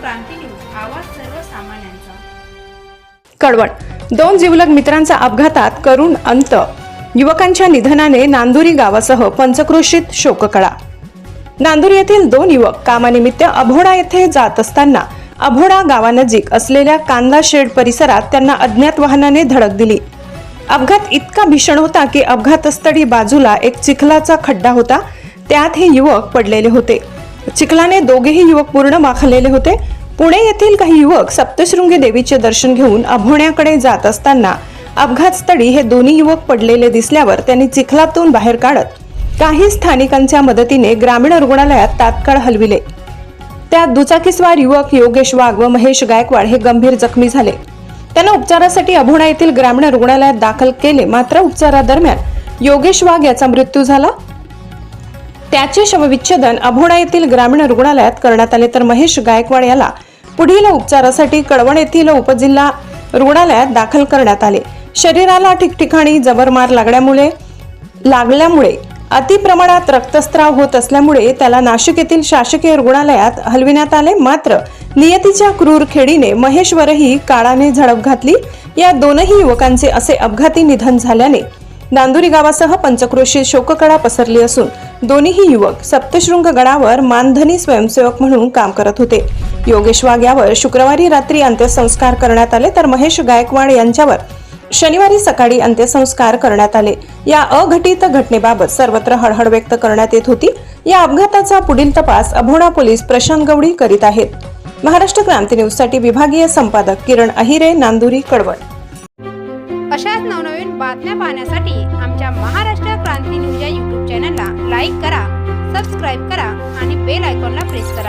क्रांती news आवाज सर्वसामान्यांचा. दोन जिवलग मित्रांचा अपघातात करुण अंत. युवकांच्या निधनाने नांदुरी गावासह पंचक्रोशीत शोककळा. नांदुरी येथील दोन युवक कामानिमित्त अभोडा येथे जात असताना अभोडा गावानजीक असलेल्या कांदा शेड परिसरात त्यांना अज्ञात वाहनाने धडक दिली. अपघात इतका भीषण होता की अपघातस्थळी बाजूला एक चिखलाचा खड्डा होता. त्यात हे युवक पडलेले होते. चिखलाने दोघेही युवक पूर्ण वाखलेले होते. पुणे येथील काही युवक सप्तशृंगी देवीचे दर्शन घेऊन अभोण्याकडे जात असताना अपघातस्थळी हे दोन्ही युवक पडलेले दिसल्यावर त्यांनी चिखलातून बाहेर काढत काही स्थानिकांच्या मदतीने ग्रामीण रुग्णालयात तात्काळ हलविले. त्यात दुचाकीस्वार युवक योगेश वाघ व महेश गायकवाड हे गंभीर जखमी झाले. त्यांना उपचारासाठी अभोणा येथील ग्रामीण रुग्णालयात दाखल केले. मात्र उपचारादरम्यान योगेश वाघ याचा मृत्यू झाला. त्याचे शवविच्छेदन अभोणा येथील ग्रामीण रुग्णालयात करण्यात आले. तर महेश गायकवाड याला पुढील उपचारासाठी कळवण येथील उपजिल्हा रुग्णालयात दाखल करण्यात आले. शरीराला ठिकठिकाणी जबर मार लागल्यामुळे लागल्यामुळे अतिप्रमाणात रक्तस्त्राव होत असल्यामुळे त्याला नाशिक येथील शासकीय रुग्णालयात हलविण्यात आले. मात्र नियतीच्या क्रूर खेडीने महेश्वरही काळाने झडप घातली. या दोनही युवकांचे असे अपघाती निधन झाल्याने नांदुरी गावासह पंचक्रोशी शोककळा पसरली असून दोन्हीही युवक सप्तशृंग गडावर मानधनी स्वयंसेवक म्हणून काम करत होते. योगेश वाघ यावर शुक्रवारी रात्री अंत्यसंस्कार करण्यात आले तर महेश गायकवाड यांच्यावर शनिवारी सकाळी अंत्यसंस्कार करण्यात आले. या अघटित घटनेबाबत सर्वत्र हळहळ व्यक्त करण्यात येत होती. या अपघाताचा पुढील तपास अभोणा पोलीस प्रशांत गवडी करीत आहेत. महाराष्ट्र क्रांती न्यूजसाठी विभागीय संपादक किरण अहिरे नांदुरी कडवण. अशाच नवनवीन बातम्या पाहण्यासाठी आमच्या महाराष्ट्र क्रांती न्यूज या युट्यूब चॅनलला लाईक करा सबस्क्राईब करा आणि बेल आयकॉनला प्रेस करा.